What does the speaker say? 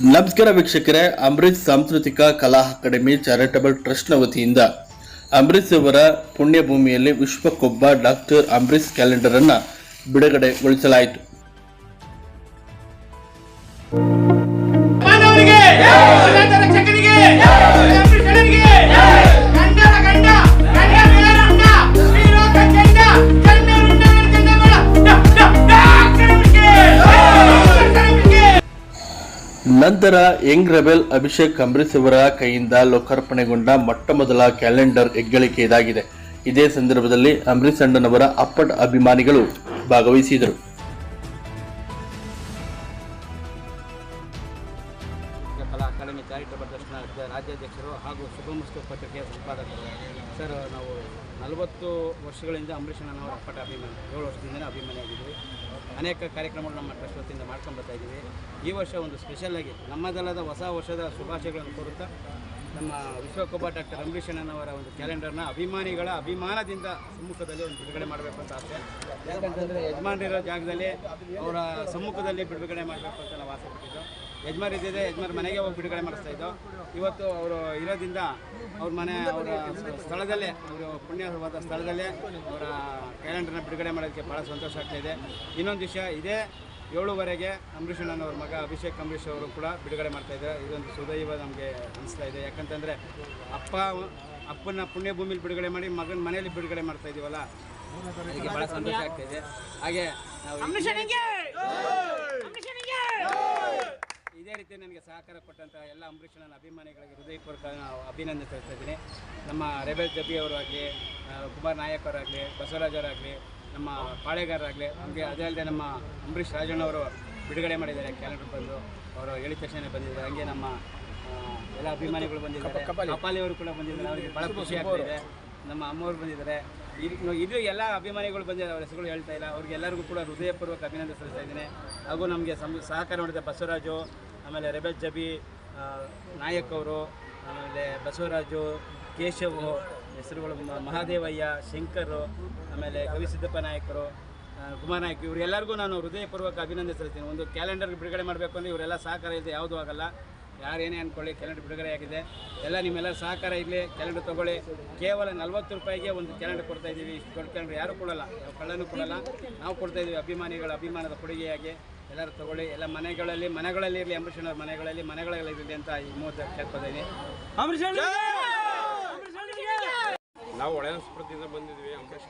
ನಮಸ್ಕಾರ ವೀಕ್ಷಕರೇ ಅಂಬರೀಶ್ ಸಾಂಸ್ಕೃತಿಕ ಕಲಾ ಅಕಾಡೆಮಿ ಚಾರಿಟಬಲ್ ಟ್ರಸ್ಟ್ನ ವತಿಯಿಂದ ಅಂಬರೀಶ್ ಅವರ ಪುಣ್ಯಭೂಮಿಯಲ್ಲಿ ವಿಶ್ವಕ್ಕೊಬ್ಬ ಡಾಕ್ಟರ್ ಅಂಬರೀಶ್ ಕ್ಯಾಲೆಂಡರ್ ಅನ್ನ ಬಿಡುಗಡೆಗೊಳಿಸಲಾಯಿತು. ನಂತರ ಯಂಗ್ ರೆಬೆಲ್ ಅಭಿಷೇಕ್ ಅಂಬರೀಶ್ ಅವರ ಕೈಯಿಂದ ಲೋಕಾರ್ಪಣೆಗೊಂಡ ಮೊಟ್ಟ ಮೊದಲ ಕ್ಯಾಲೆಂಡರ್ ಹೆಗ್ಗಳಿಕೆ ಇದಾಗಿದೆ. ಇದೇ ಸಂದರ್ಭದಲ್ಲಿ ಅಂಬರೀಶ್ ಅಣ್ಣನವರ ಅಪ್ಪಟ ಅಭಿಮಾನಿಗಳು ಭಾಗವಹಿಸಿದರು. ಅಕಾಡೆಮಿ ಚಾರಿಟಬಲ್ ಟ್ರಸ್ಟ್ನ ರಾಜ್ಯಾಧ್ಯಕ್ಷರು ಹಾಗೂ ಶುಭಮಸ್ತು ಪತ್ರಿಕೆಯ ಸಂಪಾದಕರು. ಸರ್, ನಾವು ನಲವತ್ತು ವರ್ಷಗಳಿಂದ ಅಂಬರೀಷಣ್ಣನವರ ಅಪ್ಪಟ ಅಭಿಮಾನಿ, ಏಳು ವರ್ಷದಿಂದಲೇ ಅಭಿಮಾನಿಯಾಗಿದ್ದೀವಿ ಅನೇಕ ಕಾರ್ಯಕ್ರಮಗಳು ನಮ್ಮ ಟ್ರಸ್ಟ್ ವತಿಯಿಂದ ಮಾಡ್ಕೊಂಡು ಬರ್ತಾ ಇದ್ದೀವಿ. ಈ ವರ್ಷ ಒಂದು ಸ್ಪೆಷಲ್ಲಾಗಿ ನಮ್ಮದಲ್ಲದ ಹೊಸ ವರ್ಷದ ಶುಭಾಶಯಗಳನ್ನು ಕೋರುತ್ತಾ ನಮ್ಮ ವಿಶ್ವಕೊಬ್ಬ ಡಾಕ್ಟರ್ ಅಂಬರೀಷಣ್ಣನವರ ಒಂದು ಕ್ಯಾಲೆಂಡರ್ನ ಅಭಿಮಾನಿಗಳ ಅಭಿಮಾನದಿಂದ ಸಮ್ಮುಖದಲ್ಲಿ ಒಂದು ಬಿಡುಗಡೆ ಮಾಡಬೇಕು ಅಂತ ಆಸೆ. ಯಾಕಂತಂದರೆ ಯಜಮಾನರಿರೋ ಜಾಗದಲ್ಲಿ ಅವರ ಸಮ್ಮುಖದಲ್ಲಿ ಬಿಡುಗಡೆ ಮಾಡಬೇಕು ಅಂತ ನಾವು ಆಸೆ ಪಟ್ಟಿದ್ದು. ಯಜಮಾನ್ ಇದ್ದಿದೆ ಯಜಮಾನ್ ಮನೆಗೆ ಹೋಗಿ ಬಿಡುಗಡೆ ಮಾಡಿಸ್ತಾ ಇದ್ದು. ಇವತ್ತು ಅವರು ಇರೋದ್ರಿಂದ ಅವ್ರ ಮನೆ ಅವರ ಸ್ಥಳದಲ್ಲೇ, ಅವರು ಪುಣ್ಯವಾದ ಸ್ಥಳದಲ್ಲೇ ಅವರ ಕ್ಯಾಲೆಂಡರ್ನ ಬಿಡುಗಡೆ ಮಾಡೋದಕ್ಕೆ ಭಾಳ ಸಂತೋಷ ಆಗ್ತಾಯಿದೆ ಇನ್ನೊಂದು ವಿಷಯ, ಇದೇ ಏಳುವರೆಗೆ ಅಂಬರೀಷಣ್ಣನ ಅವ್ರ ಮಗ ಅಭಿಷೇಕ್ ಅಂಬರೀಷ್ ಅವರು ಕೂಡ ಬಿಡುಗಡೆ ಮಾಡ್ತಾ ಇದ್ದಾರೆ. ಇದೊಂದು ಸುದೈವ ನಮಗೆ ಅನಿಸ್ತಾ ಇದೆ. ಯಾಕಂತಂದರೆ ಅಪ್ಪ, ಅಪ್ಪನ ಪುಣ್ಯಭೂಮಿಲಿ ಬಿಡುಗಡೆ ಮಾಡಿ ಮಗನ ಮನೆಯಲ್ಲಿ ಬಿಡುಗಡೆ ಮಾಡ್ತಾ ಅದಕ್ಕೆ ಭಾಳ ಸಂತೋಷ ಆಗ್ತಾಯಿದೆ ಹಾಗೆ ನಾವು ಸಹಕಾರ ಕೊಟ್ಟಂಥ ಎಲ್ಲ ಅಂಬರೀಷಣ್ಣನ ಅಭಿಮಾನಿಗಳಿಗೆ ಹೃದಯಪೂರ್ವಕ ನಾವು ಅಭಿನಂದನೆ ಸಲ್ಲಿಸ್ತಾ ಇದ್ದೀನಿ. ನಮ್ಮ ರೆಬೆಲ್ ಜಬಿ ಅವರಾಗಲಿ ಕುಮಾರ್ ನಾಯಕ್ ಅವರಾಗಲಿ ಬಸವರಾಜ್ ಅವರಾಗಲಿ ನಮ್ಮ ಪಾಳೆಗಾರರಾಗಲಿ ನಮಗೆ ಅದೇ ಅಲ್ಲದೆ ನಮ್ಮ ಅಂಬರೀಷ್ ರಾಜಣ್ಣವರು ಬಿಡುಗಡೆ ಮಾಡಿದ್ದಾರೆ. ಕ್ಯಾಲೆಂಡರ್ ಬಂದು ಅವರು ಹೇಳಿದ ತಕ್ಷಣ ಬಂದಿದ್ದಾರೆ. ಹಂಗೆ ನಮ್ಮ ಎಲ್ಲ ಅಭಿಮಾನಿಗಳು ಬಂದಿದ್ದಾರೆ. ಕಪಾಲಿ. ಅವರು ಕೂಡ ಬಂದಿದ್ದಾರೆ. ಅವರಿಗೆ ಭಾಳ ಖುಷಿ ಆಗ್ತಿದೆ ನಮ್ಮ ಅಮ್ಮವರು ಬಂದಿದ್ದಾರೆ. ಇದು ಇದು ಎಲ್ಲ ಅಭಿಮಾನಿಗಳು ಬಂದಿದ್ದಾರೆ. ಅವರ ಹೆಸರುಗಳು ಹೇಳ್ತಾ ಇಲ್ಲ. ಅವ್ರಿಗೆಲ್ಲರಿಗೂ ಕೂಡ ಹೃದಯಪೂರ್ವಕ ಅಭಿನಂದನೆ ಸಲ್ಲಿಸ್ತಾ ಇದ್ದೀನಿ. ಹಾಗೂ ನಮಗೆ ಸಂ ಸಹಕಾರ ಮಾಡಿದ ಬಸವರಾಜು ಆಮೇಲೆ ರೆಬೆಲ್ ಜಬಿ ನಾಯಕ್ ಅವರು, ಆಮೇಲೆ ಬಸವರಾಜು, ಕೇಶವ್, ಹೆಸರುಗಳು ಮಹಾದೇವಯ್ಯ, ಶಂಕರು, ಆಮೇಲೆ ಕವಿಸಿದ್ದಪ್ಪ ನಾಯಕರು ಕುಮಾರ್ ನಾಯಕ್, ಇವರೆಲ್ಲರಿಗೂ ನಾನು ಹೃದಯಪೂರ್ವಕ ಅಭಿನಂದನೆ ಒಂದು ಕ್ಯಾಲೆಂಡರ್ ಬಿಡುಗಡೆ ಮಾಡಬೇಕು ಅಂದರೆ ಇವರೆಲ್ಲ ಸಹಕಾರ ಇದೆ ಯಾವುದೂ ಆಗಲ್ಲ. ಯಾರೇನೇ ಅಂದ್ಕೊಳ್ಳಿ ಕ್ಯಾಲೆಂಡರ್ ಬಿಡುಗಡೆ ಆಗಿದೆ. ಎಲ್ಲ ನಿಮ್ಮೆಲ್ಲರ ಸಹಕಾರ ಇರಲಿ, ಕ್ಯಾಲೆಂಡರ್ ತೊಗೊಳ್ಳಿ. ಕೇವಲ ನಲ್ವತ್ತು ರೂಪಾಯಿಗೆ ಒಂದು ಕ್ಯಾಲೆಂಡರ್ ಕೊಡ್ತಾ ಇದ್ದೀವಿ. ಇಷ್ಟು ದೊಡ್ಡ ಕ್ಯಾಲೆಂಡರ್ ಯಾರೂ ಕೊಡಲ್ಲ. ಕಳ್ಳನೂ ಕೊಡಲ್ಲ. ನಾವು ಕೊಡ್ತಾಯಿದ್ದೀವಿ ಅಭಿಮಾನಿಗಳ, ಅಭಿಮಾನದ ಕೊಡುಗೆಯಾಗಿ. ಎಲ್ಲರೂ ತಗೊಳ್ಳಿ ಎಲ್ಲ ಮನೆಗಳಲ್ಲಿ ಮನೆಗಳಲ್ಲಿ ಇರಲಿ ಅಂಬರೀಷಣ್ಣವ್ರ ಮನೆಗಳಲ್ಲಿ ಮನೆಗಳಲ್ಲಿ ಇರಲಿ ಅಂತ ಈ ಮೂವತ್ತು ಕೇಳ್ಕೊತೀನಿ. ಇದ್ದೀನಿ ನಾವು ಒಳ್ಳೆಯ ಸ್ಫೂರ್ತಿಯಿಂದ ಬಂದಿದ್ವಿ. ಅಂಬರೀಷ್